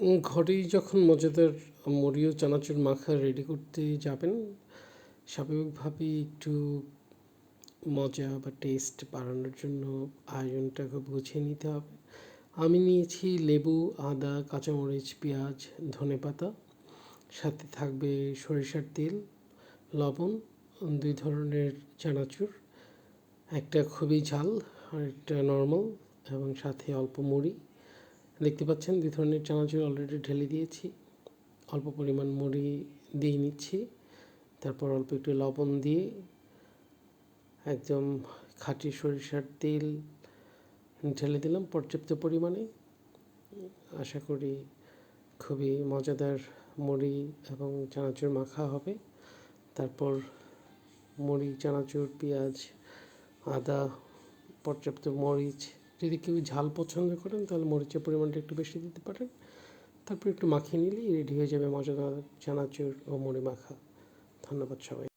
ঘরেই যখন মজাদার মুড়ি ও চানাচুর মাখা রেডি করতে যাবেন, স্বাভাবিকভাবেই একটু মজা বা টেস্ট বাড়ানোর জন্য আয়োজনটা খুব গুছিয়ে নিতে হবে। আমি নিয়েছি লেবু, আদা, কাঁচামরিচ, পেঁয়াজ, ধনেপাতা, সাথে থাকবে সরিষার তেল, লবণ, দুই ধরনের চানাচুর, একটা খুবই ঝাল আর একটা নর্মাল এবং সাথে অল্প মুড়ি। দেখতে পাচ্ছেন, দুই ধরনের চানাচুর অলরেডি ঢেলে দিয়েছি। অল্প পরিমাণ মুড়ি দিয়ে নিচ্ছি, তারপর অল্প একটু লবণ দিয়ে একদম খাঁটি সরিষার তেল ঢেলে দিলাম পর্যাপ্ত পরিমাণে। আশা করি খুবই মজাদার মুড়ি এবং চানাচুর মাখা হবে। তারপর মুড়ি, চানাচুর, পেঁয়াজ, আদা, পর্যাপ্ত মরিচ যদি কেউ ঝাল পছন্দ করেন, তাহলে মরিচের পরিমাণটা একটু বেশি দিতে পারেন। তারপর একটু মাখিয়ে নিলেই রেডি হয়ে যাবে মজাদার চানাচুর ও মুড়ি মাখা ধন্যবাদ সবাই